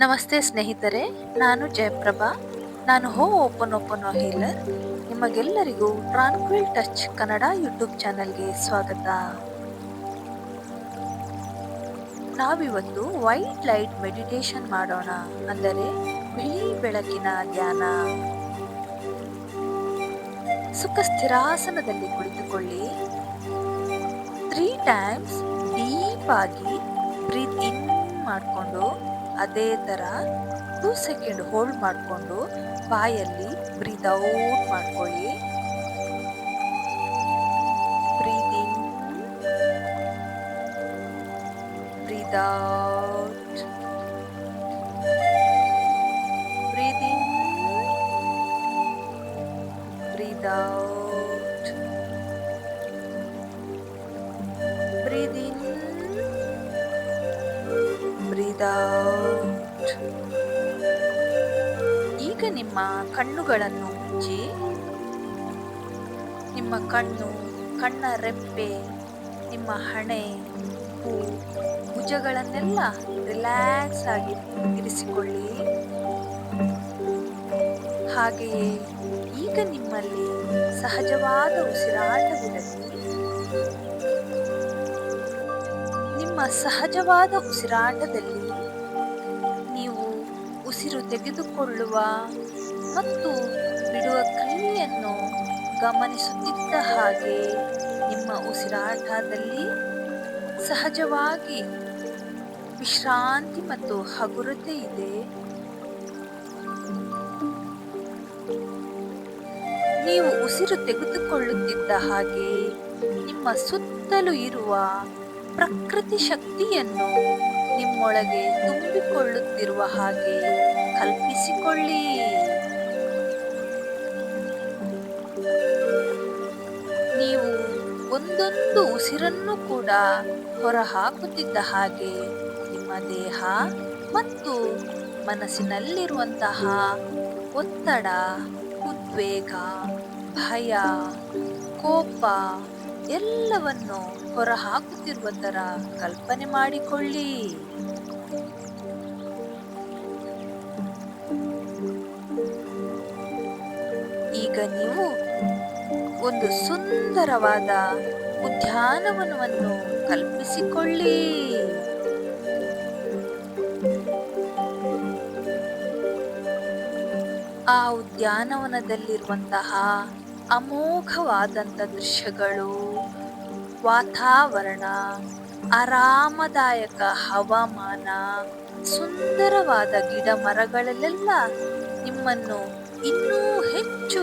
ನಮಸ್ತೆ ಸ್ನೇಹಿತರೆ, ನಾನು ಜಯಪ್ರಭಾ. ನಾನು ಹೋ ಓಪನ್ ಓಪನ್ ಹೀಲರ್. ನಿಮಗೆಲ್ಲರಿಗೂ ಟ್ರಾನ್ಕ್ವಿಲ್ ಟಚ್ ಕನ್ನಡ ಯೂಟ್ಯೂಬ್ ಚಾನಲ್ಗೆ ಸ್ವಾಗತ. ನಾವಿವತ್ತು ವೈಟ್ ಲೈಟ್ ಮೆಡಿಟೇಷನ್ ಮಾಡೋಣ ಅಂದರೆ ಬಿಳಿ ಬೆಳಕಿನ ಧ್ಯಾನ. ಸುಖ ಸ್ಥಿರಾಸನದಲ್ಲಿ ಕುಳಿತುಕೊಳ್ಳಿ. ತ್ರೀ ಟೈಮ್ಸ್ ಡೀಪ್ ಆಗಿ ಬ್ರೀತ್ ಇನ್ ಮಾಡಿಕೊಂಡು ಅದೇ ಥರ ಟೂ ಸೆಕೆಂಡ್ ಹೋಲ್ಡ್ ಮಾಡಿಕೊಂಡು ಬಾಯಲ್ಲಿ ಬ್ರೀತ್ ಔಟ್ ಮಾಡ್ಕೊಳ್ಳಿ. Breathe breathe out breathe out ನಿಮ್ಮ ಕಣ್ಣುಗಳನ್ನು ಮುಚ್ಚಿ, ನಿಮ್ಮ ಕಣ್ಣು, ಕಣ್ಣ ರೆಪ್ಪೆ, ನಿಮ್ಮ ಹಣೆ, ಹೂ, ಭುಜಗಳನ್ನೆಲ್ಲ ರಿಲ್ಯಾಕ್ಸ್ ಆಗಿ ಇರಿಸಿಕೊಳ್ಳಿ. ಹಾಗೆಯೇ ಈಗ ನಿಮ್ಮಲ್ಲಿ ಸಹಜವಾದ ಉಸಿರಾಟವಿರಲಿ. ನಿಮ್ಮ ಸಹಜವಾದ ಉಸಿರಾಟದಲ್ಲಿ ನೀವು ಉಸಿರು ತೆಗೆದುಕೊಳ್ಳುವ ಮತ್ತು ಬಿಡುವ ಕ್ರಿಯೆಯನ್ನು ಗಮನಿಸುತ್ತಿದ್ದ ಹಾಗೆ ನಿಮ್ಮ ಉಸಿರಾಟದಲ್ಲಿ ಸಹಜವಾಗಿ ವಿಶ್ರಾಂತಿ ಮತ್ತು ಹಗುರತೆ ಇದೆ. ನೀವು ಉಸಿರು ತೆಗೆದುಕೊಳ್ಳುತ್ತಿದ್ದ ಹಾಗೆ ನಿಮ್ಮ ಸುತ್ತಲೂ ಇರುವ ಪ್ರಕೃತಿ ಶಕ್ತಿಯನ್ನು ನಿಮ್ಮೊಳಗೆ ತುಂಬಿಕೊಳ್ಳುತ್ತಿರುವ ಹಾಗೆ ಕಲ್ಪಿಸಿಕೊಳ್ಳಿ. ಒಂದೊಂದು ಉಸಿರನ್ನು ಕೂಡ ಹೊರಹಾಕುತ್ತಿದ್ದ ಹಾಗೆ ನಿಮ್ಮ ದೇಹ ಮತ್ತು ಮನಸ್ಸಿನಲ್ಲಿರುವಂತಹ ಒತ್ತಡ, ಉದ್ವೇಗ, ಭಯ, ಕೋಪ ಎಲ್ಲವನ್ನು ಹೊರಹಾಕುತ್ತಿರುವ ಥರ ಕಲ್ಪನೆ ಮಾಡಿಕೊಳ್ಳಿ. ಈಗ ನೀವು ಒಂದು ಸುಂದರವಾದ ಉದ್ಯಾನವನವನ್ನು ಕಲ್ಪಿಸಿಕೊಳ್ಳಿ. ಆ ಉದ್ಯಾನವನದಲ್ಲಿರುವಂತಹ ಅಮೋಘವಾದಂಥ ದೃಶ್ಯಗಳು, ವಾತಾವರಣ, ಆರಾಮದಾಯಕ ಹವಾಮಾನ, ಸುಂದರವಾದ ಗಿಡ ಮರಗಳಲ್ಲೆಲ್ಲ ನಿಮ್ಮನ್ನು ಇನ್ನೂ ಹೆಚ್ಚು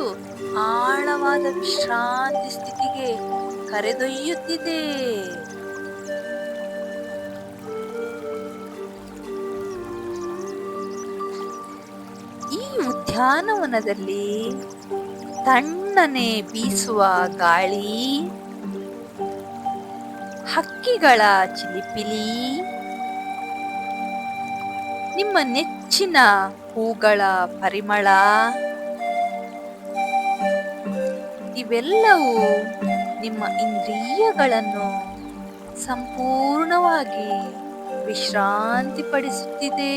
ಆಳವಾದ ವಿಶ್ರಾಂತಿ ಸ್ಥಿತಿಗೆ ಕರೆದೊಯ್ಯುತ್ತಿದೆ. ಈ ಉದ್ಯಾನವನದಲ್ಲಿ ತಣ್ಣನೆ ಬೀಸುವ ಗಾಳಿ ಹಕ್ಕಿಗಳ ಚಿಲಿಪಿಲಿ ನಿಮ್ಮ ನೆಚ್ಚಿನ ಹೂಗಳ ಪರಿಮಳ ಇವೆಲ್ಲವೂ ನಿಮ್ಮ ಇಂದ್ರಿಯಗಳನ್ನು ಸಂಪೂರ್ಣವಾಗಿ ವಿಶ್ರಾಂತಿ ಪಡಿಸುತ್ತಿದೆ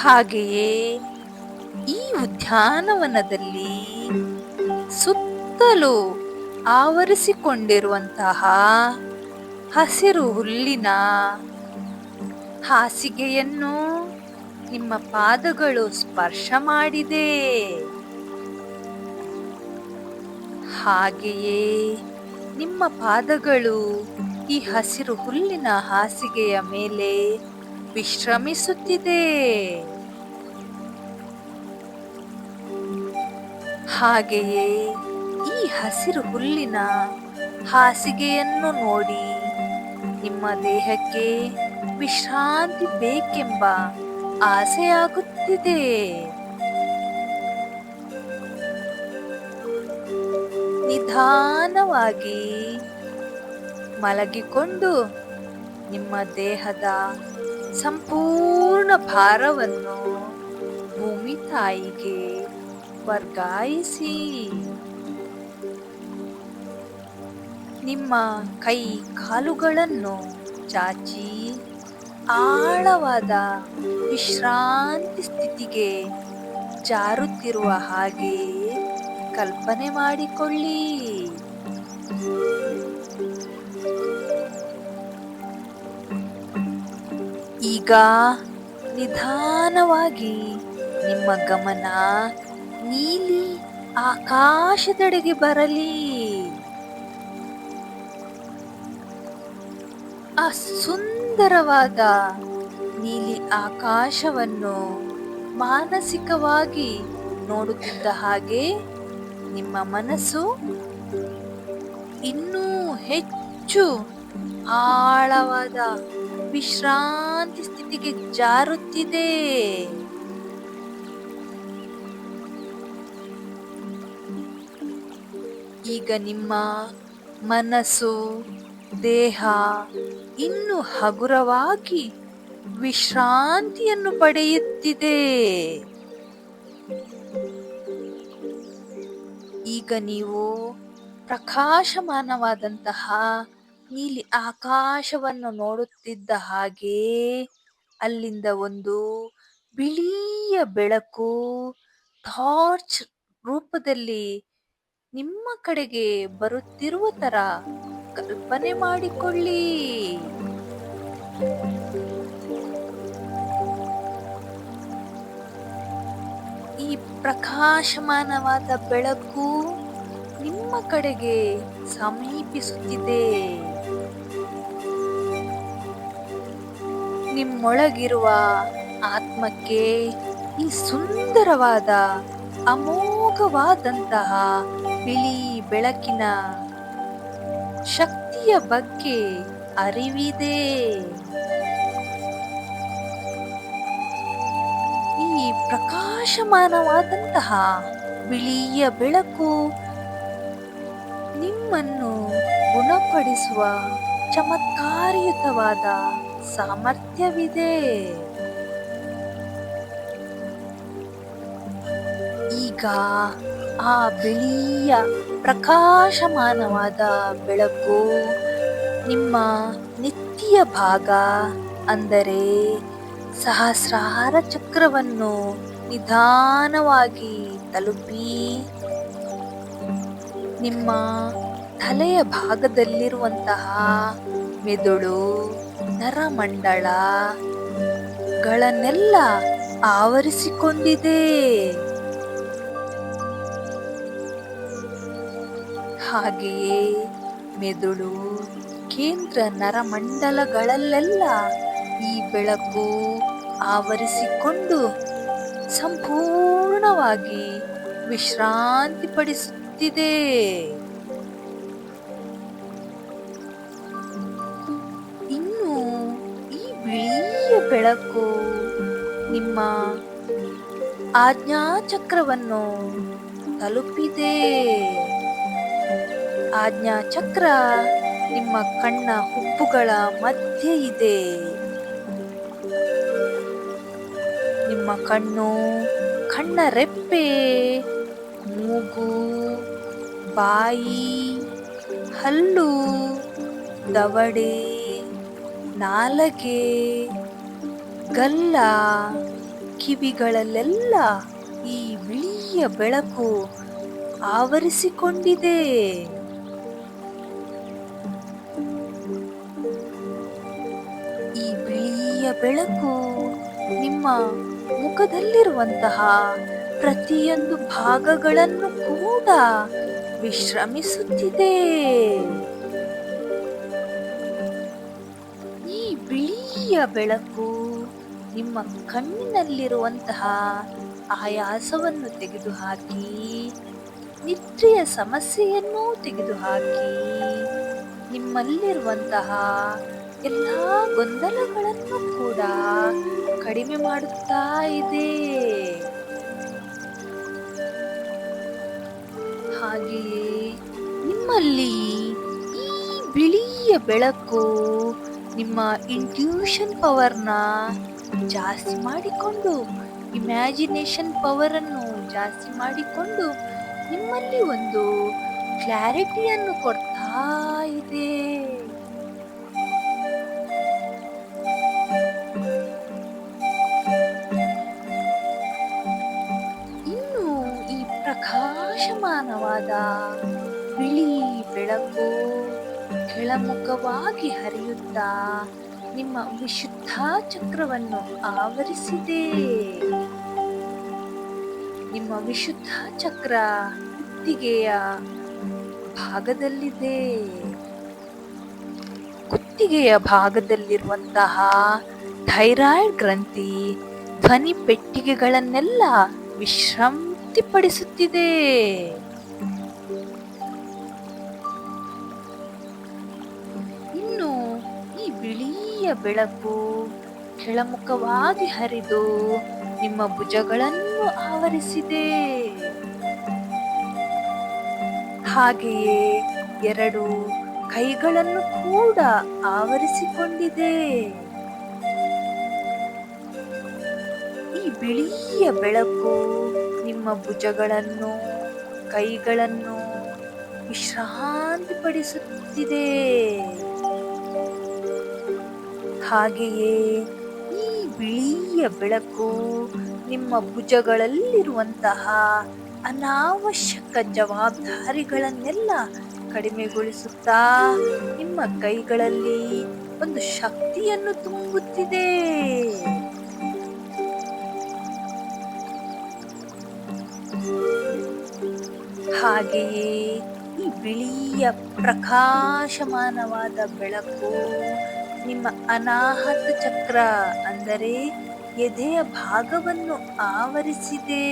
ಹಾಗೆಯೇ ಈ ಉದ್ಯಾನವನದಲ್ಲಿ ಸುತ್ತಲೂ ಆವರಿಸಿಕೊಂಡಿರುವಂತಹ ಹಸಿರು ಹುಲ್ಲಿನ ಹಾಸಿಗೆಯನ್ನು ನಿಮ್ಮ ಪಾದಗಳು ಸ್ಪರ್ಶ ಮಾಡಿದೆ. ಹಾಗೆಯೇ ನಿಮ್ಮ ಪಾದಗಳು ಈ ಹಸಿರು ಹುಲ್ಲಿನ ಹಾಸಿಗೆಯ ಮೇಲೆ ವಿಶ್ರಮಿಸುತ್ತಿದೆ. ಹಾಗೆಯೇ ಈ ಹಸಿರು ಹುಲ್ಲಿನ ಹಾಸಿಗೆಯನ್ನು ನೋಡಿ ನಿಮ್ಮ ದೇಹಕ್ಕೆ ವಿಶ್ರಾಂತಿ ಬೇಕೆಂಬ ಆಸೆಯಾಗುತ್ತಿದೆ. ನಿಧಾನವಾಗಿ ಮಲಗಿಕೊಂಡು ನಿಮ್ಮ ದೇಹದ ಸಂಪೂರ್ಣ ಭಾರವನ್ನು ಭೂಮಿ ತಾಯಿಗೆ ವರ್ಗಾಯಿಸಿ. ನಿಮ್ಮ ಕೈ ಕಾಲುಗಳನ್ನು ಚಾಚಿ ಆಳವಾದ ವಿಶ್ರಾಂತಿ ಸ್ಥಿತಿಗೆ ಜಾರುತ್ತಿರುವ ಹಾಗೆ ಕಲ್ಪನೆ ಮಾಡಿಕೊಳ್ಳಿ. ಈಗ ನಿಧಾನವಾಗಿ ನಿಮ್ಮ ಗಮನ ನೀಲಿ ಆಕಾಶದೆಡೆಗೆ ಬರಲಿ. ಆ ಸುಂದರವಾದ ನೀಲಿ ಆಕಾಶವನ್ನು ಮಾನಸಿಕವಾಗಿ ನೋಡುತ್ತಿದ್ದ ಹಾಗೆ ನಿಮ್ಮ ಮನಸ್ಸು ಇನ್ನೂ ಹೆಚ್ಚು ಆಳವಾದ ವಿಶ್ರಾಂತಿ ಸ್ಥಿತಿಗೆ ಜಾರುತ್ತಿದೆ. ಈಗ ನಿಮ್ಮ ಮನಸ್ಸು, ದೇಹ ಇನ್ನು ಹಗುರವಾಗಿ ವಿಶ್ರಾಂತಿಯನ್ನು ಪಡೆಯುತ್ತಿದೆ. ಈಗ ನೀವು ಪ್ರಕಾಶಮಾನವಾದಂತಹ ನೀಲಿ ಆಕಾಶವನ್ನು ನೋಡುತ್ತಿದ್ದ ಹಾಗೆ ಅಲ್ಲಿಂದ ಒಂದು ಬಿಳಿಯ ಬೆಳಕು ಟಾರ್ಚ್ ರೂಪದಲ್ಲಿ ನಿಮ್ಮ ಕಡೆಗೆ ಬರುತ್ತಿರುವ ತರ ಕಲ್ಪನೆ ಮಾಡಿಕೊಳ್ಳಿ. ಈ ಪ್ರಕಾಶಮಾನವಾದ ಬೆಳಕು ನಿಮ್ಮ ಕಡೆಗೆ ಸಮೀಪಿಸುತ್ತಿದೆ. ನಿಮ್ಮೊಳಗಿರುವ ಆತ್ಮಕ್ಕೆ ಈ ಸುಂದರವಾದ, ಅಮೋಘವಾದಂತಹ ಬಿಳಿ ಬೆಳಕಿನ ಶಕ್ತಿಯ ಬಗ್ಗೆ ಅರಿವಿದೆ. ಪ್ರಕಾಶಮಾನವಾದಂತಹ ಬಿಳಿಯ ಬೆಳಕು ನಿಮ್ಮನ್ನು ಗುಣಪಡಿಸುವ ಚಮತ್ಕಾರಯುತವಾದ ಸಾಮರ್ಥ್ಯವಿದೆ. ಈಗ ಆ ಬಿಳಿಯ ಪ್ರಕಾಶಮಾನವಾದ ಬೆಳಕು ನಿಮ್ಮ ನಿತ್ಯ ಭಾಗ, ಅಂದರೆ ಸಹಸ್ರಾರ ಚಕ್ರವನ್ನು ನಿಧಾನವಾಗಿ ತಲುಪಿ. ನಿಮ್ಮ ತಲೆಯ ಭಾಗದಲ್ಲಿರುವಂತಹ ಮೆದುಳು ನರಮಂಡಳಗಳನ್ನೆಲ್ಲ ಆವರಿಸಿಕೊಂಡಿದೆ. ಹಾಗೆಯೇ ಮೆದುಳು ಕೇಂದ್ರ ನರಮಂಡಲಗಳಲ್ಲೆಲ್ಲ ಈ ಬೆಳಕು ಆವರಿಸಿಕೊಂಡು ಸಂಪೂರ್ಣವಾಗಿ ವಿಶ್ರಾಂತಿ ಪಡಿಸುತ್ತಿದೆ ಇನ್ನು ಈ ಬಿಳಿಯ ಬೆಳಕು ನಿಮ್ಮ ಆಜ್ಞಾಚಕ್ರವನ್ನು ತಲುಪಿದೆ. ಆಜ್ಞಾಚಕ್ರ ನಿಮ್ಮ ಕಣ್ಣ ಹುಬ್ಬುಗಳ ಮಧ್ಯೆ ಇದೆ. ಕಣ್ಣು ಕಣ್ಣ ರೆಪ್ಪೆ ಮೂಗು, ಬಾಯಿ, ಹಲ್ಲು, ದವಡೆ, ನಾಲಗೆ, ಗಲ್ಲ, ಕಿವಿಗಳಲ್ಲೆಲ್ಲ ಈ ಬಿಳಿಯ ಬೆಳಕು ಆವರಿಸಿಕೊಂಡಿದೆ. ಈ ಬಿಳಿಯ ಬೆಳಕು ನಿಮ್ಮ ಮುಖದಲ್ಲಿರುವಂತಹ ಪ್ರತಿಯೊಂದು ಭಾಗಗಳನ್ನು ಕೂಡ ವಿಶ್ರಮಿಸುತ್ತಿದೆ. ಈ ಬಿಳಿಯ ಬೆಳಕು ನಿಮ್ಮ ಕಣ್ಣಿನಲ್ಲಿರುವಂತಹ ಆಯಾಸವನ್ನು ತೆಗೆದುಹಾಕಿ, ನಿದ್ರೆಯ ಸಮಸ್ಯೆಯನ್ನು ತೆಗೆದುಹಾಕಿ, ನಿಮ್ಮಲ್ಲಿರುವಂತಹ ಎಲ್ಲ ಗೊಂದಲಗಳನ್ನು ಕೂಡ ಕಡಿಮೆ ಮಾಡುತ್ತಾ ಇದೆ. ಹಾಗೆಯೇ ನಿಮ್ಮಲ್ಲಿ ಈ ಬಿಳಿಯ ಬೆಳಕು ನಿಮ್ಮ ಇಂಟ್ಯೂಷನ್ ಪವರ್ನ ಜಾಸ್ತಿ ಮಾಡಿಕೊಂಡು ಇಮ್ಯಾಜಿನೇಷನ್ ಪವರನ್ನು ಜಾಸ್ತಿ ಮಾಡಿಕೊಂಡು ನಿಮ್ಮಲ್ಲಿ ಒಂದು ಕ್ಲಾರಿಟಿಯನ್ನು ಕೊಡ್ತಾ ಇದೆ. ಸಮಾನವಾದ ಬಿಳಿ ಬೆಳಕು ಕೆಳಮುಖವಾಗಿ ಹರಿಯುತ್ತಾ ನಿಮ್ಮ ವಿಶುದ್ಧ ಚಕ್ರವನ್ನು ಆವರಿಸಿದೆ. ನಿಮ್ಮ ವಿಶುದ್ಧ ಚಕ್ರ ಕುತ್ತಿಗೆಯ ಭಾಗದಲ್ಲಿದೆ. ಕುತ್ತಿಗೆಯ ಭಾಗದಲ್ಲಿರುವಂತಹ ಥೈರಾಯ್ಡ್ ಗ್ರಂಥಿ ಧ್ವನಿ ಪೆಟ್ಟಿಗೆಗಳನ್ನೆಲ್ಲ ವಿಶ್ರಾಂತಿಪಡಿಸುತ್ತಿದೆ. ಬೆಳಕು, ಕೆಳಮುಖವಾಗಿ ಹರಿದು ನಿಮ್ಮ ಭುಜಗಳನ್ನು ಆವರಿಸಿದೆ. ಹಾಗೆಯೇ ಎರಡು ಕೈಗಳನ್ನು ಕೂಡ ಆವರಿಸಿಕೊಂಡಿದೆ. ಈ ಬಿಳಿಯ ಬೆಳಕು ನಿಮ್ಮ ಭುಜಗಳನ್ನು, ಕೈಗಳನ್ನು ವಿಶ್ರಾಂತಿಪಡಿಸುತ್ತಿದೆ. ಹಾಗೆಯೇ ಈ ಬಿಳಿಯ ಬೆಳಕು ನಿಮ್ಮ ಭುಜಗಳಲ್ಲಿರುವಂತಹ ಅನಾವಶ್ಯಕ ಜವಾಬ್ದಾರಿಗಳನ್ನೆಲ್ಲ ಕಡಿಮೆಗೊಳಿಸುತ್ತಾ ನಿಮ್ಮ ಕೈಗಳಲ್ಲಿ ಒಂದು ಶಕ್ತಿಯನ್ನು ತುಂಬುತ್ತಿದೆ. ಹಾಗೆಯೇ ಈ ಬಿಳಿಯ ಪ್ರಕಾಶಮಾನವಾದ ಬೆಳಕು ನಿಮ್ಮ ಅನಾಹತ ಚಕ್ರ ಅಂದರೆ ಎದೆಯ ಭಾಗವನ್ನು ಆವರಿಸಿದೆ.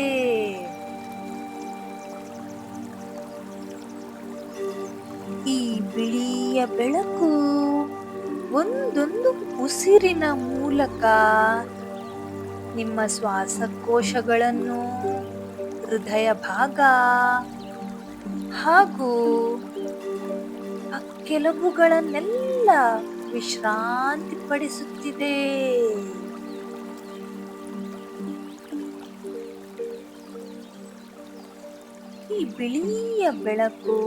ಈ ಬಿಳಿಯ ಬೆಳಕು ಒಂದೊಂದು ಉಸಿರಿನ ಮೂಲಕ ನಿಮ್ಮ ಶ್ವಾಸಕೋಶಗಳನ್ನು, ಹೃದಯ ಭಾಗ ಹಾಗೂ ಕೆಲವುಗಳನ್ನೆಲ್ಲ ವಿಶ್ರಾಂತಿಪಡಿಸುತ್ತಿದೆ. ಈ ಬಿಳಿಯ ಬೆಳಕು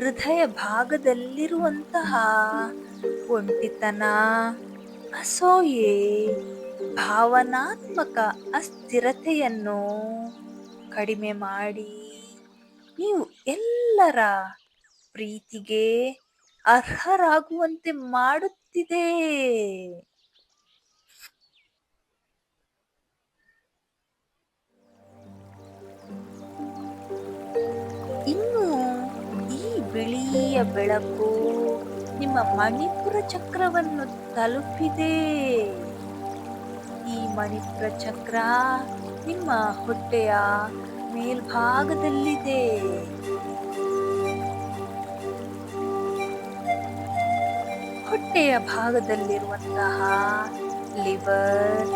ಹೃದಯ ಭಾಗದಲ್ಲಿರುವಂತಹ ಒಂಟಿತನ, ಅಸೋಯೆ, ಭಾವನಾತ್ಮಕ ಅಸ್ಥಿರತೆಯನ್ನು ಕಡಿಮೆ ಮಾಡಿ ನೀವು ಎಲ್ಲರ ಪ್ರೀತಿಗೆ ಅರ್ಹರಾಗುವಂತೆ ಮಾಡುತ್ತಿದೆ. ಇನ್ನು ಈ ಬಿಳಿಯ ಬೆಳಕು ನಿಮ್ಮ ಮಣಿಪುರ ಚಕ್ರವನ್ನು ತಲುಪಿದೆ. ಈ ಮಣಿಪುರ ಚಕ್ರ ನಿಮ್ಮ ಹೊಟ್ಟೆಯ ಮೇಲ್ಭಾಗದಲ್ಲಿದೆ. ಹೊಟ್ಟೆಯ ಭಾಗದಲ್ಲಿರುವಂತಹ ಲಿವರ್,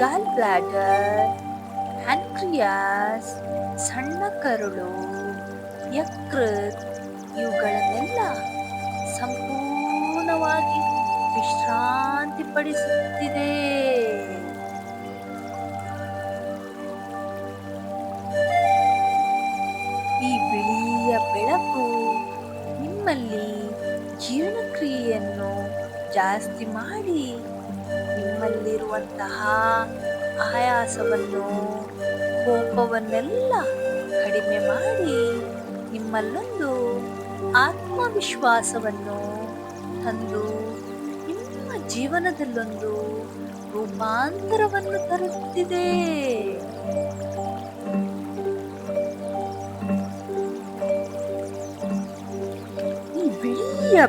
ಗಾಲ್ ಬ್ಲಾಡರ್ ಆ್ಯನ್ಕ್ರಿಯಾಸ್ ಸಣ್ಣ ಕರುಳು, ಯಕೃತ್ ಇವುಗಳನ್ನೆಲ್ಲ ಸಂಪೂರ್ಣವಾಗಿ ವಿಶ್ರಾಂತಿಪಡಿಸುತ್ತಿದೆ. ಈ ಬಿಳಿಯ ಬೆಳಕು ನಿಮ್ಮಲ್ಲಿ ಜೀರ್ಣಕ್ರಿಯೆಯನ್ನು ಜಾಸ್ತಿ ಮಾಡಿ ನಿಮ್ಮಲ್ಲಿರುವಂತಹ ಆಯಾಸವನ್ನು, ಕೋಪವನ್ನೆಲ್ಲ ಕಡಿಮೆ ಮಾಡಿ ನಿಮ್ಮಲ್ಲೊಂದು ಆತ್ಮವಿಶ್ವಾಸವನ್ನು ತಂದು ನಿಮ್ಮ ಜೀವನದಲ್ಲೊಂದು ರೂಪಾಂತರವನ್ನು ತರುತ್ತಿದೆ.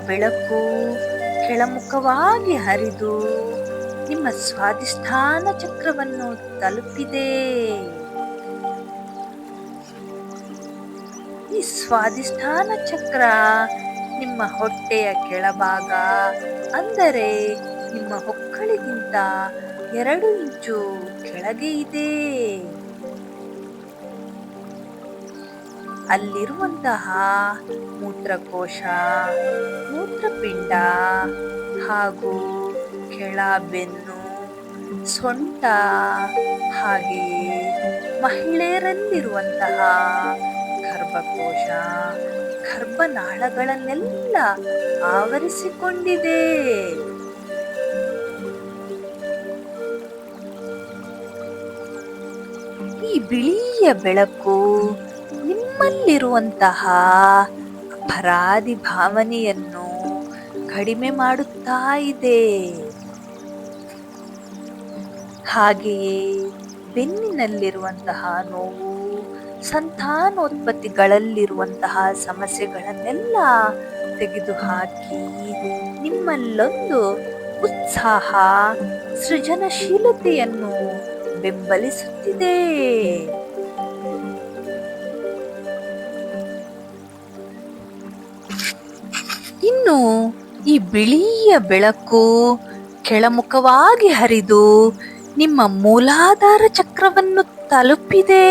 ಬೆಳಕು ಕೆಳಮುಖವಾಗಿ ಹರಿದು ನಿಮ್ಮ ಸ್ವಾಧಿಷ್ಠಾನ ಚಕ್ರವನ್ನು ತಲುಪಿದೆ. ಈ ಸ್ವಾಧಿಷ್ಠಾನ ಚಕ್ರ ನಿಮ್ಮ ಹೊಟ್ಟೆಯ ಕೆಳಭಾಗ, ಅಂದರೆ ನಿಮ್ಮ ಹೊಕ್ಕಳಿಗಿಂತ ಎರಡು ಇಂಚು ಕೆಳಗೆ ಇದೆ. ಅಲ್ಲಿರುವಂತಹ ಮೂತ್ರಕೋಶ, ಮೂತ್ರಪಿಂಡ ಹಾಗೂ ಕೆಳ ಬೆನ್ನು ಸೊಂಟ ಹಾಗೆ ಮಹಿಳೆಯರಲ್ಲಿರುವಂತಹ ಗರ್ಭಕೋಶ, ಗರ್ಭನಾಳಗಳನ್ನೆಲ್ಲ ಆವರಿಸಿಕೊಂಡಿದೆ. ಈ ಬಿಳಿಯ ಬೆಳಕು ನಿಮ್ಮಲ್ಲಿರುವಂತಹ ಅಪರಾಧಿ ಭಾವನೆಯನ್ನು ಕಡಿಮೆ ಮಾಡುತ್ತಾ ಇದೆ. ಹಾಗೆಯೇ ಬೆನ್ನಿನಲ್ಲಿರುವಂತಹ ನೋವು, ಸಂತಾನೋತ್ಪತ್ತಿಗಳಲ್ಲಿರುವಂತಹ ಸಮಸ್ಯೆಗಳನ್ನೆಲ್ಲ ತೆಗೆದುಹಾಕಿ ನಿಮ್ಮಲ್ಲೊಂದು ಉತ್ಸಾಹ, ಸೃಜನಶೀಲತೆಯನ್ನು ಬೆಂಬಲಿಸುತ್ತಿದೆ. ಇನ್ನು ಈ ಬಿಳಿಯ ಬೆಳಕು ಕೆಳಮುಖವಾಗಿ ಹರಿದು ನಿಮ್ಮ ಮೂಲಾಧಾರ ಚಕ್ರವನ್ನು ತಲುಪಿದೆ.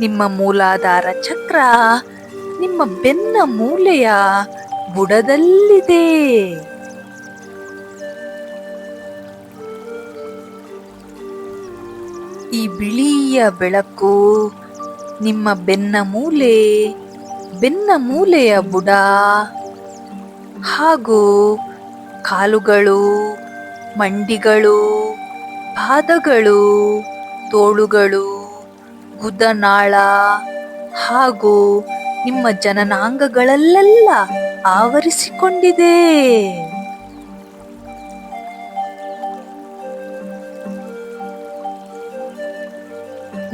ನಿಮ್ಮ ಮೂಲಾಧಾರ ಚಕ್ರ ನಿಮ್ಮ ಬೆನ್ನ ಮೂಲೆಯ ಬುಡದಲ್ಲಿದೆ. ಈ ಬಿಳಿಯ ಬೆಳಕು ನಿಮ್ಮ ಬೆನ್ನ ಮೂಲೆ ಬೆನ್ನ ಮೂಲೆಯ ಬುಡ ಹಾಗೂ ಕಾಲುಗಳು, ಮಂಡಿಗಳು, ಪಾದಗಳು, ತೋಳುಗಳು, ಗುದನಾಳ ಹಾಗೂ ನಿಮ್ಮ ಜನನಾಂಗಗಳಲ್ಲೆಲ್ಲ ಆವರಿಸಿಕೊಂಡಿದೆ.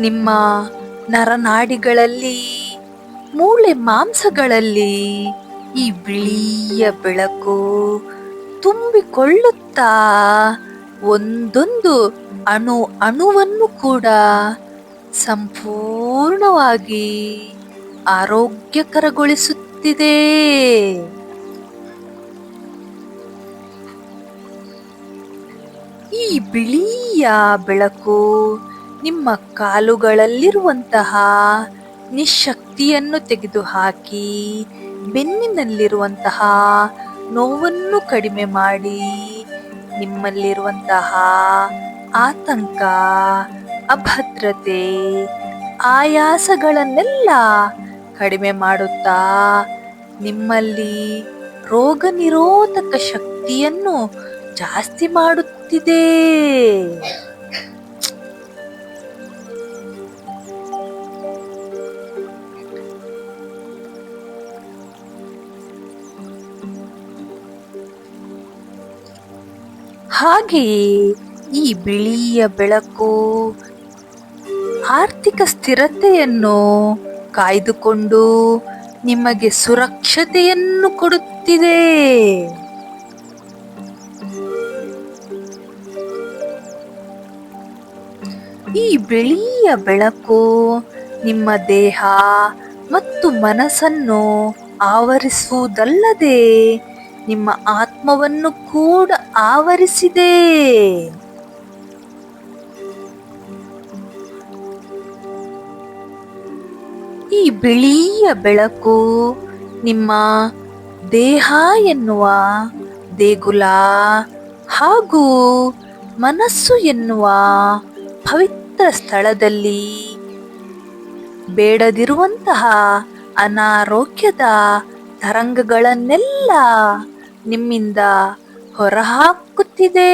ನಿಮ್ಮ ನರನಾಡಿಗಳಲ್ಲಿ ಮೂಳೆ ಮಾಂಸಗಳಲ್ಲಿ ಈ ಬಿಳಿಯ ಬೆಳಕು ತುಂಬಿಕೊಳ್ಳುತ್ತಾ ಒಂದೊಂದು ಅಣು ಅಣುವನ್ನು ಕೂಡ ಸಂಪೂರ್ಣವಾಗಿ ಆರೋಗ್ಯಕರಗೊಳಿಸುತ್ತಿದೆ. ಈ ಬಿಳಿಯ ಬೆಳಕು ನಿಮ್ಮ ಕಾಲುಗಳಲ್ಲಿರುವಂತಹ ನಿಶಕ್ತಿಯನ್ನು ತೆಗೆದುಹಾಕಿ ಬೆನ್ನಿನಲ್ಲಿರುವಂತಹ ನೋವನ್ನು ಕಡಿಮೆ ಮಾಡಿ ನಿಮ್ಮಲ್ಲಿರುವಂತಹ ಆತಂಕ, ಅಭದ್ರತೆ, ಆಯಾಸಗಳನ್ನೆಲ್ಲ ಕಡಿಮೆ ಮಾಡುತ್ತಾ ನಿಮ್ಮಲ್ಲಿ ರೋಗ ನಿರೋಧಕ ಶಕ್ತಿಯನ್ನು ಜಾಸ್ತಿ ಮಾಡುತ್ತಿದೆ. ಹಾಗೆಯೇ ಈ ಬಿಳಿಯ ಬೆಳಕು, ಆರ್ಥಿಕ ಸ್ಥಿರತೆಯನ್ನು ಕಾಯ್ದುಕೊಂಡು ನಿಮಗೆ ಸುರಕ್ಷತೆಯನ್ನು ಕೊಡುತ್ತಿದೆ. ಈ ಬಿಳಿಯ ಬೆಳಕು ನಿಮ್ಮ ದೇಹ ಮತ್ತು ಮನಸ್ಸನ್ನು ಆವರಿಸುವುದಲ್ಲದೆ ನಿಮ್ಮ ಆತ್ಮವನ್ನು ಕೂಡ ಆವರಿಸಿದೆ. ಈ ಬಿಳಿಯ ಬೆಳಕು ನಿಮ್ಮ ದೇಹ ಎನ್ನುವ ದೇಗುಲ ಹಾಗೂ ಮನಸ್ಸು ಎನ್ನುವ ಪವಿತ್ರ ಸ್ಥಳದಲ್ಲಿ ಬೇಡದಿರುವಂತಹ ಅನಾರೋಗ್ಯದ ತರಂಗಗಳನ್ನೆಲ್ಲ ನಿಮ್ಮಿಂದ ಹೊರಹಾಕುತ್ತಿದೆ.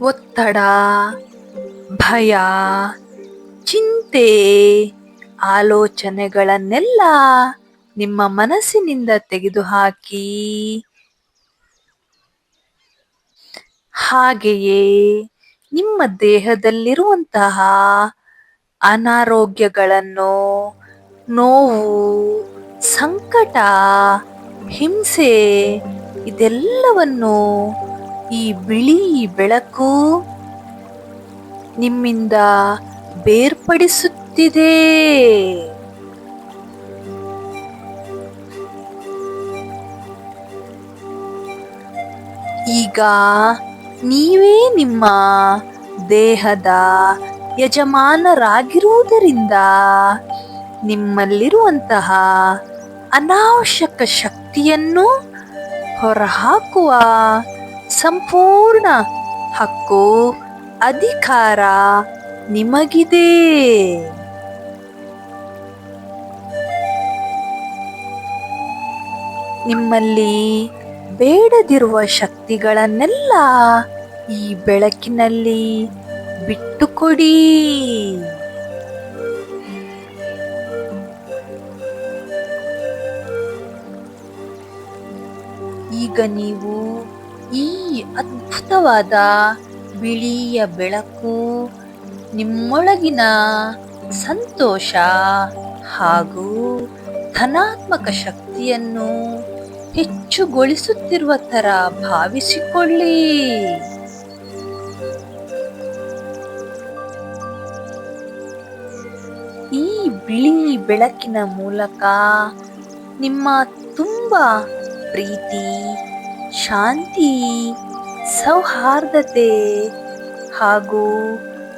ಒತ್ತಡ ಭಯ ಚಿಂತೆ ಆಲೋಚನೆಗಳನ್ನೆಲ್ಲ ನಿಮ್ಮ ಮನಸ್ಸಿನಿಂದ ತೆಗೆದುಹಾಕಿ. ಹಾಗೆಯೇ ನಿಮ್ಮ ದೇಹದಲ್ಲಿರುವಂತಹ ಅನಾರೋಗ್ಯಗಳನ್ನು ನೋವು ಸಂಕಟ ಹಿಂಸೆ ಇದೆಲ್ಲವನ್ನು ಈ ಬಿಳಿ ಬೆಳಕು ನಿಮ್ಮಿಂದ ಬೇರ್ಪಡಿಸುತ್ತಿದೆ. ಈಗ ನೀವೇ ನಿಮ್ಮ ದೇಹದ ಯಜಮಾನರಾಗಿರುವುದರಿಂದ ನಿಮ್ಮಲ್ಲಿರುವಂತಹ ಅನಾವಶ್ಯಕ ಶಕ್ತಿಯನ್ನು ಹೊರಹಾಕುವ ಸಂಪೂರ್ಣ ಹಕ್ಕು ಅಧಿಕಾರ ನಿಮಗಿದೆ. ನಿಮ್ಮಲ್ಲಿ ಬೇಡದಿರುವ ಶಕ್ತಿಗಳನ್ನೆಲ್ಲ ಈ ಬೆಳಕಿನಲ್ಲಿ ಬಿಟ್ಟುಕೊಡಿ ಈಗ ನೀವು ಈ ಅದ್ಭುತವಾದ ಬಿಳಿಯ ಬೆಳಕು, ನಿಮ್ಮೊಳಗಿನ ಸಂತೋಷ ಹಾಗೂ ಧನಾತ್ಮಕ ಶಕ್ತಿಯನ್ನು ಹೆಚ್ಚುಗೊಳಿಸುತ್ತಿರುವ ಥರ ಭಾವಿಸಿಕೊಳ್ಳಿ. ಬಿಳಿ ಬೆಳಕಿನ ಮೂಲಕ ನಿಮ್ಮ ತುಂಬ ಪ್ರೀತಿ, ಶಾಂತಿ, ಸೌಹಾರ್ದತೆ ಹಾಗೂ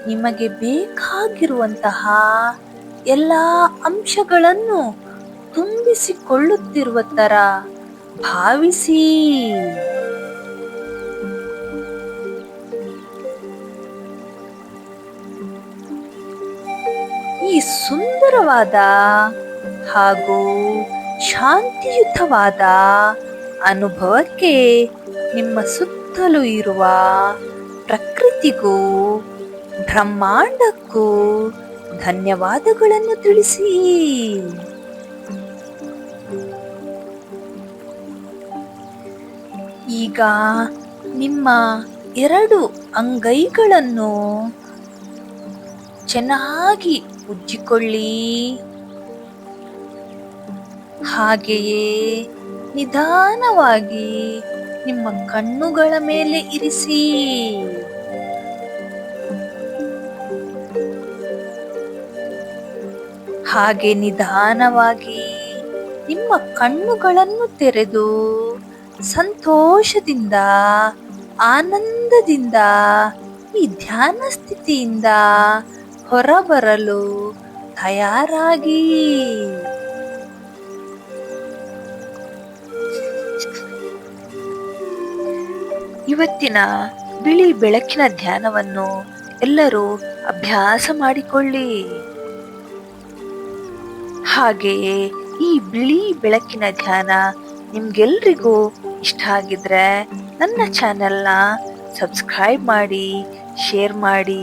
ನಿಮಗೆ ಬೇಕಾಗಿರುವಂತಹ ಎಲ್ಲ ಅಂಶಗಳನ್ನು ತುಂಬಿಸಿಕೊಳ್ಳುತ್ತಿರುವ ಥರ ಭಾವಿಸಿ. ಸುಂದರವಾದ ಹಾಗೂ ಶಾಂತಿಯುತವಾದ ಅನುಭವಕ್ಕೆ ನಿಮ್ಮ ಸುತ್ತಲೂ ಇರುವ ಪ್ರಕೃತಿಗೂ, ಬ್ರಹ್ಮಾಂಡಕ್ಕೂ ಧನ್ಯವಾದಗಳನ್ನು ತಿಳಿಸಿ. ಈಗ ನಿಮ್ಮ ಎರಡು ಅಂಗೈಗಳನ್ನು ಚೆನ್ನಾಗಿ ಉಜ್ಜಿಕೊಳ್ಳಿ. ಹಾಗೆಯೇ ನಿಧಾನವಾಗಿ ನಿಮ್ಮ ಕಣ್ಣುಗಳ ಮೇಲೆ ಇರಿಸಿ. ಹಾಗೆ ನಿಧಾನವಾಗಿ ನಿಮ್ಮ ಕಣ್ಣುಗಳನ್ನು ತೆರೆದು ಸಂತೋಷದಿಂದ, ಆನಂದದಿಂದ, ಈ ಧ್ಯಾನ ಸ್ಥಿತಿಯಿಂದ ಹೊರಬರಲು ತಯಾರಾಗಿ. ಇವತ್ತಿನ ಬಿಳಿ ಬೆಳಕಿನ ಧ್ಯಾನವನ್ನು ಎಲ್ಲರೂ ಅಭ್ಯಾಸ ಮಾಡಿಕೊಳ್ಳಿ. ಹಾಗೆಯೇ ಈ ಬಿಳಿ ಬೆಳಕಿನ ಧ್ಯಾನ ನಿಮ್ಗೆಲ್ರಿಗೂ ಇಷ್ಟ ಆಗಿದ್ರೆ ನನ್ನ ಚಾನೆಲ್ನ ಸಬ್ಸ್ಕ್ರೈಬ್ ಮಾಡಿ, ಶೇರ್ ಮಾಡಿ.